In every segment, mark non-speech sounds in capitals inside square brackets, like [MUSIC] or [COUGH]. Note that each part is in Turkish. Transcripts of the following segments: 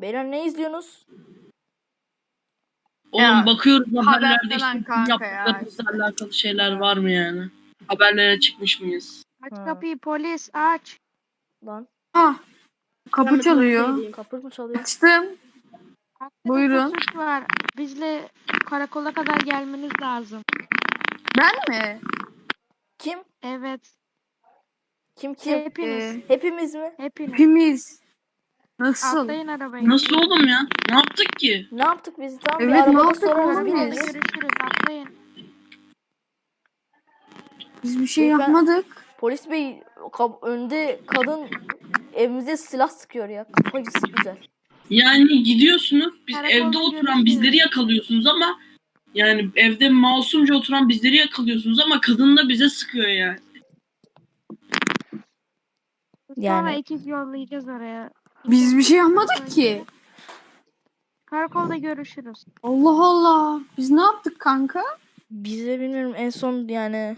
Beyler ne izliyorsunuz? Oğlum Ya, bakıyoruz haber haberlerde falan işte kanka ya, yaptıklarımızla alakalı şeyler var mı yani? Haberlere çıkmış mıyız? Aç Ha. kapıyı polis aç. Lan Ah. Kapı çalıyor. kapı mı çalıyor? Açtım. Hakkında Buyurun. suç var. Bizle karakola kadar gelmeniz lazım. Ben mi? Kim? Evet. Kim kim? Hepiniz. Ee, Hepimiz mi? Hepiniz. hepimiz. Nasıl? Atlayın arabaya. Nasıl oğlum ya? Ne yaptık ki? Ne yaptık biz? Tamam Evet, bir ne arabada yaptık sorarız oğlum biz? biliriz. görüşürüz. Atlayın. Biz bir şey Ben- yapmadık. Polis bey kap- önde kadın evimize silah sıkıyor ya. Kafacısı güzel. Yani gidiyorsunuz biz Karakolda evde oturan görüşürüz. bizleri yakalıyorsunuz ama yani evde masumca oturan bizleri yakalıyorsunuz ama kadın da bize sıkıyor yani. Sonra Yani- ekip yollayacağız oraya. Biz bir şey yapmadık ki. Karakolda görüşürüz. Allah Allah. Biz ne yaptık kanka? Bize bilmiyorum en son yani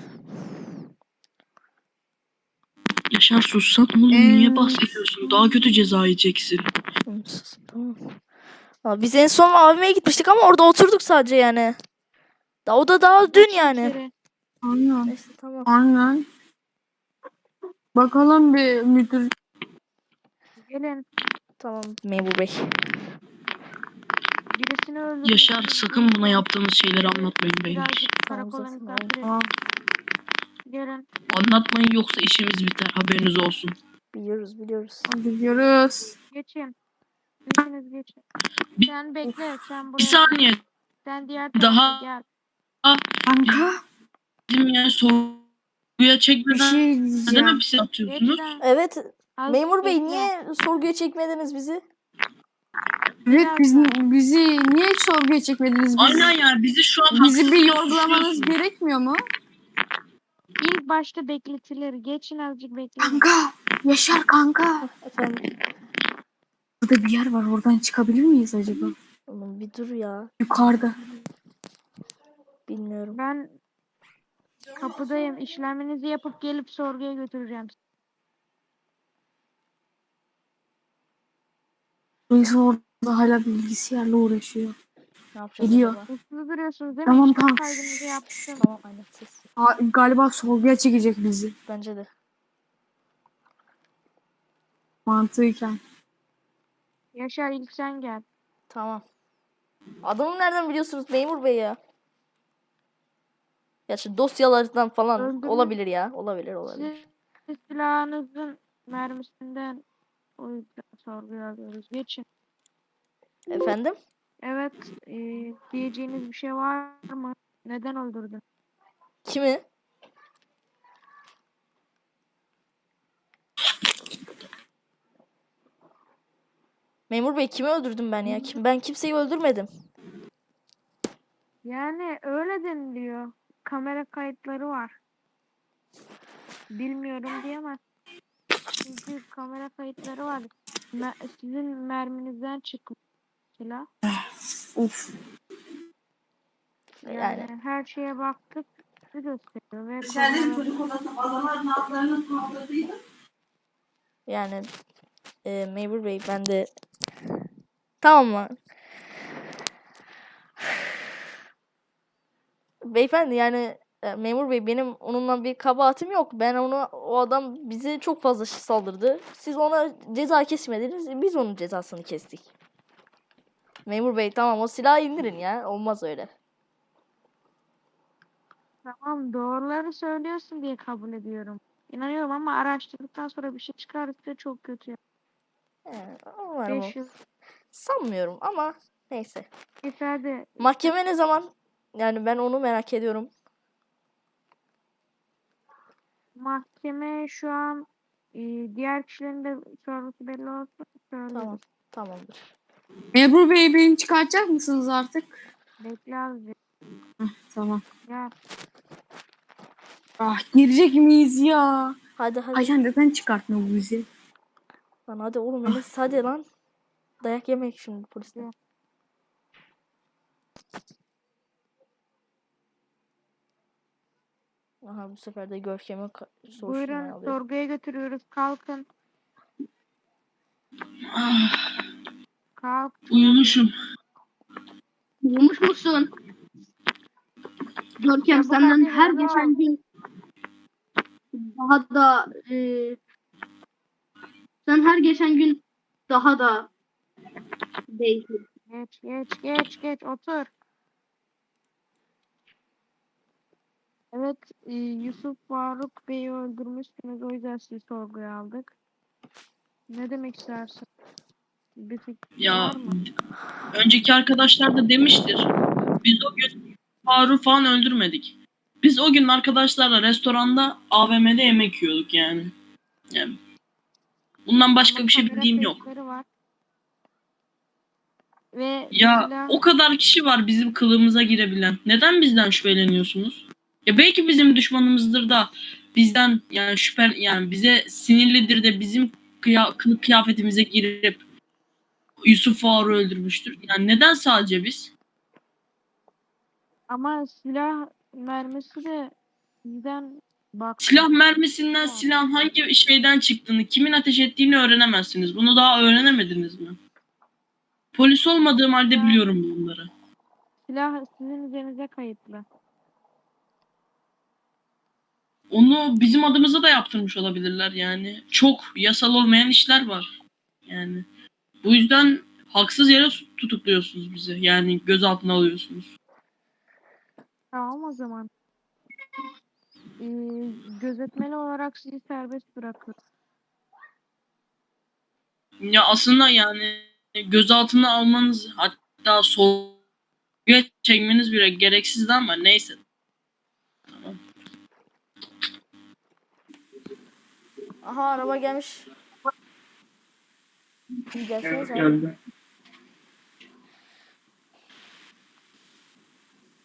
Yaşar sussan oğlum Ee, niye bahsediyorsun? Daha kötü ceza yiyeceksin. tamam. Aa, Biz en son AVM'ye gitmiştik ama orada oturduk sadece yani. Da o da daha dün yani. İçeri. Aynen. Neyse tamam. Aynen. Bakalım bir müdür. Gelin. Tamam memur bey. Birisini öldürdük. Yaşar sakın buna yaptığımız şeyleri anlatmayın beyler. Birazcık Tamam, karakola zaten misafir edin. Aa, Gelin. Anlatmayın yoksa işimiz biter haberiniz olsun. Biliyoruz biliyoruz. gidiyoruz. Geçin. Üçünüz geçin. Bir- Sen bekle. Sen buraya. Bir saniye Sen diğer Daha- gel. Kanka bizim yani sorguya bir çekmeden şey neden diyeceğim. hapise atıyorsunuz? Evet Az memur bey bekle. niye sorguya çekmediniz bizi? Evet biz, bizi niye hiç sorguya çekmediniz? Biz, Aynen yani bizi şu an bizi bir yorgulamanız gerekmiyor mu? İlk başta bekletilir. Geçin azıcık bekleyin. Kanka. Yaşar kanka. Efendim Burada bir yer var oradan çıkabilir miyiz acaba? oğlum bir dur ya. Yukarıda. Bilmiyorum. Ben kapıdayım. İşleminizi yapıp gelip sorguya götüreceğim. Reis orada hala bilgisayarla uğraşıyor. Ne yapacağız Gidiyor. acaba? Uslu duruyorsunuz değil mi? Tamam, İşlem tamam. kaydınızı yaptım. Tamam aynen ses. Aa, galiba sorguya çekecek bizi. Bence de. Mantığıyken. Yaşar ilk sen gel. Tamam. Adamı nereden biliyorsunuz memur bey ya? Ya şu dosyalardan falan Öldürme. olabilir ya. Olabilir olabilir. Siz silahınızın mermisinden o yüzden sorguya alıyoruz. Geçin. Efendim? Evet. e, diyeceğiniz bir şey var mı? Neden öldürdün? Kimi? Memur bey kimi öldürdüm ben ya? Kim, ben kimseyi öldürmedim. Yani öyle deniliyor. Kamera kayıtları var. Bilmiyorum diyemez. Çünkü kamera kayıtları var. Me- sizin merminizden çıkmış silah. Of. Yani, Yani her şeye baktık. Sizi gösteriyor. Ve kamera- yani e, memur bey ben de tamam mı? [SIGHS] Beyefendi yani e, memur bey benim onunla bir kabahatim yok. Ben onu o adam bize çok fazla saldırdı. Siz ona ceza kesmediniz. Biz onun cezasını kestik. Memur bey tamam o silahı indirin ya. Olmaz öyle. Tamam doğruları söylüyorsun diye kabul ediyorum. İnanıyorum ama araştırdıktan sonra bir şey çıkarsa çok kötü. Umarım Beş yıl Sanmıyorum ama neyse. ifade Mahkeme ne zaman? Yani ben onu merak ediyorum. Mahkeme şu an e, diğer kişilerin de sorgusu belli olsun. Söyleriz. Tamam. Tamamdır. Memur Bey beni çıkartacak mısınız artık? Bekle azıcık. Tamam. Gel. Ah girecek miyiz ya? Hadi hadi. Ajan neden çıkartmıyor bu bizi? Lan hadi oğlum Enes hadi lan. Dayak yemek şimdi polisten. Aha bu sefer de Görkem'e soruşturmaya Buyurun sorguya götürüyoruz. Kalkın. Ah, Kalk. Uyumuşum. Bulmuş musun? Görkem Ya bu senden her ya. geçen gün daha da e, sen her geçen gün daha da değişir. Geç geç geç geç otur. Evet e, Yusuf Faruk Bey'i öldürmüşsünüz o yüzden sizi sorguya aldık. Ne demek istersin? Bir Ya var mı? önceki arkadaşlar da demiştir. Biz o gün Faruk falan öldürmedik. Biz o gün arkadaşlarla restoranda AVM'de yemek yiyorduk yani. yani bundan başka bir şey kamera bildiğim yok. kayıtları Var. Ve Ya silah- o kadar kişi var bizim kılığımıza girebilen. Neden bizden şüpheleniyorsunuz? Ya belki bizim düşmanımızdır da bizden yani şüphe yani bize sinirlidir de bizim kıya, kılık kıyafetimize girip Yusuf Faruk'u öldürmüştür. Yani neden sadece biz? ama silah mermisi de bizden bak. Silah mermisinden silahın hangi şeyden çıktığını, kimin ateş ettiğini öğrenemezsiniz. Bunu daha öğrenemediniz mi? Polis olmadığım halde biliyorum bunları. Silah sizin üzerinize kayıtlı. Onu bizim adımıza da yaptırmış olabilirler yani. Çok yasal olmayan işler var. Yani bu yüzden haksız yere tutukluyorsunuz bizi. Yani gözaltına alıyorsunuz. Tamam o zaman. Ee, gözetmeli olarak sizi serbest bırakıyorum. Ya aslında yani gözaltına almanız hatta sorguya çekmeniz bile gereksizdi ama neyse. Aha araba gelmiş. Gelseniz abi.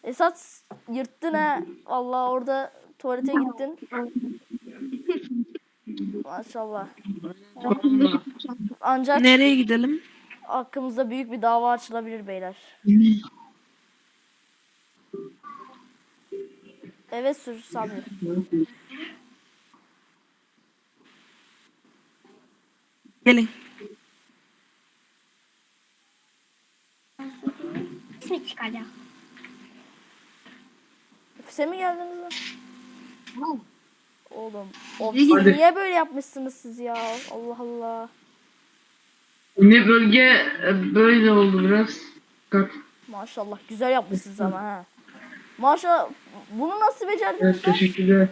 Esat yırttın ha. Allah orada tuvalete gittin. Maşallah. Ancak Nereye gidelim? hakkımızda büyük bir dava açılabilir beyler. Evet sür Sabri. Gelin. Ne çıkacak? Ofise mi geldiniz lan? Oğlum ofisi niye böyle yapmışsınız siz ya? Allah Allah. Ne bölge e, böyle oldu biraz. Bak, Maşallah güzel yapmışsınız ama ha. Maşallah bunu nasıl becerdiniz evet, lan? teşekkürler.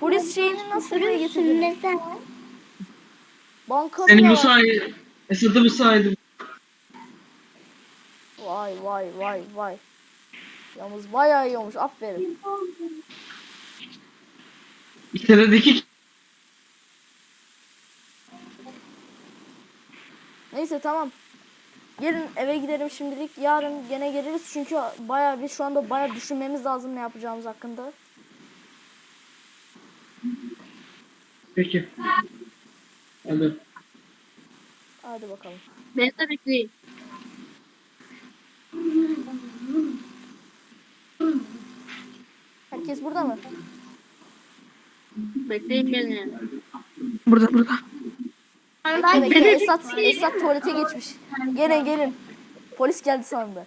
Polis şeyini nasıl buraya getirdiniz? Seni bile bu sayede, Esat'ı bu sayede. Vay vay vay vay. Yalnız bayağı iyi olmuş aferin. İçerideki Neyse tamam. Gelin eve gidelim şimdilik. Yarın gene geliriz çünkü bayağı bir şu anda bayağı düşünmemiz lazım ne yapacağımız hakkında. Peki. Hadi. Hadi bakalım. Beni de bekleyin. Herkes burada mı? Bekleyin beni. Burada burada. Evet, Esat, Esat tuvalete geçmiş. Gene gelin. Polis geldi sandı.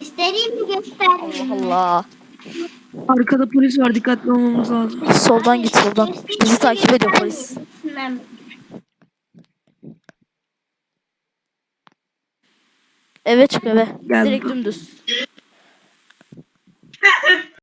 İstediğimi gösterdim. Allah Allah. Arkada polis var dikkatli olmamız lazım. Soldan git soldan. Bizi takip ediyor polis. Ben Eve çık eve. Geldim. Direkt dümdüz.